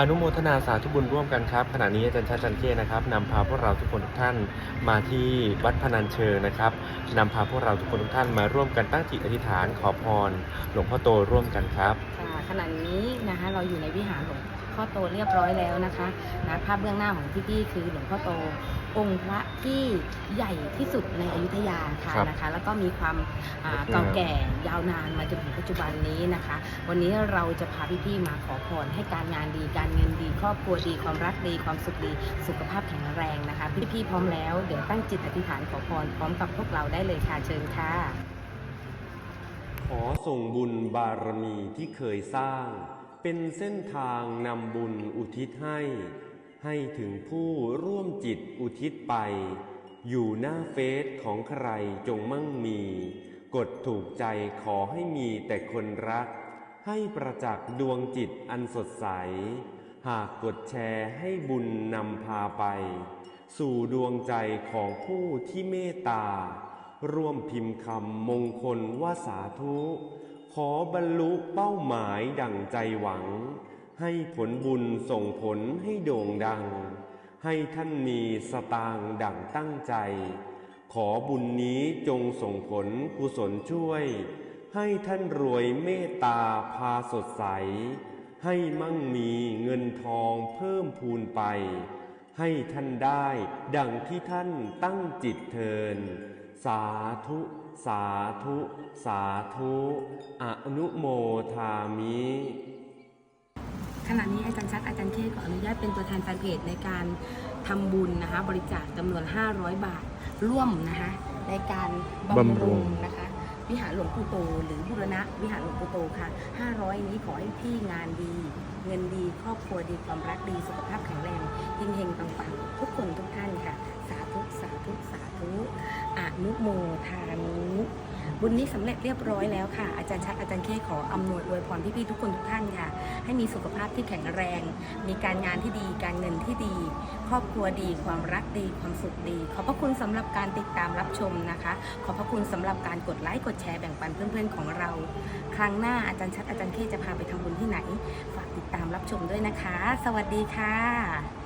อนุโมทนาสาธุบุญร่วมกันครับขณะนี้อาจารย์ชาจันเก้นะครับนำพาพวกเราทุกคนทุกท่านมาที่วัดพนัญเชิงนะครับนำพาพวกเราทุกคนทุกท่านมาร่วมกันตั้งจิตอธิษฐานขอพร หลวงพ่อโตร่วมกันครับ ค่ะขณะนี้นะคะเราอยู่ในวิหารหลวง พ่อโตเรียบร้อยแล้วนะคะนะภาพเบื้องหน้าของพี่ๆคือหลวงพ่อโตองค์พระที่ใหญ่ที่สุดในอยุธยาค่ะครับนะคะ แล้วก็มีความอ่าเก่าแก่ยาวนานมาจนถึงปัจจุบันนี้นะคะ วันนี้เราจะพาพี่ๆมาขอพรให้การงานดีการเงินดี ครอบครัวดีความรักดีความสุขดีสุขภาพแข็งแรงนะคะ พี่ๆพร้อมแล้วเดี๋ยวตั้งจิตอธิษฐานขอพรพร้อมกับพวกเราได้เลยค่ะเชิญค่ะ ขอส่งบุญบารมีที่เคยสร้าง เป็นเส้นทางนำบุญอุทิศให้ ให้ถึงผู้ร่วมจิตอุทิศไป อยู่หน้าเฟซของใครจงมั่งมี กดถูกใจขอให้มีแต่คนรัก ให้ประจักษ์ดวงจิตอันสดใส หากกดแชร์ให้บุญนำพาไป สู่ดวงใจของผู้ที่เมตตา ร่วมพิมพ์คำมงคลว่าสาธุ ขอบรรลุเป้าหมายดั่งใจหวัง ให้ผลบุญส่งผลให้โด่งดัง ให้ท่านมีสตางค์ดั่งตั้งใจ ขอบุญนี้จงส่งผลกุศลช่วย ให้ท่านรวยเมตตาพาสดใส ให้มั่งมีเงินทองเพิ่มพูนไป ให้ท่านได้ ดังที่ท่านตั้งจิตเทิน สาธุ สาธุ สาธุอนุโมทามิขณะนี้อาจารย์ชัดอาจารย์เคขออนุญาตเป็นตัวแทนแฟนเพจในการทำบุญนะคะ บริจาคจำนวน 500 บาทร่วมนะคะในการบำรุงนะคะ วิหารหลวงปู่โต หรือบุรณะวิหารหลวงปู่โตค่ะ 500 นี้ขอให้พี่งานดี เงินดีครอบครัวดีความรักดีสุขภาพแข็งแรงเฮงๆปังๆทุกคนทุกท่านค่ะ สาธุสาธุสาธุอนุโมทา บุญนี้สำเร็จเรียบร้อยแล้วค่ะ อาจารย์ชัดอาจารย์เคขออำนวยอวยพรพี่ๆทุกคนทุกท่านค่ะ ให้มีสุขภาพที่แข็งแรง มีการงานที่ดี การเงินที่ดี ครอบครัวดี ความรักดี ความสุขดี ขอบพระคุณสำหรับการติดตามรับชมนะคะ ขอบพระคุณสำหรับการกดไลค์กดแชร์แบ่งปันเพื่อนๆของเรา ครั้งหน้าอาจารย์ชัดอาจารย์เคจะพาไปทำบุญที่ไหน ฝากติดตามรับชมด้วยนะคะ สวัสดีค่ะ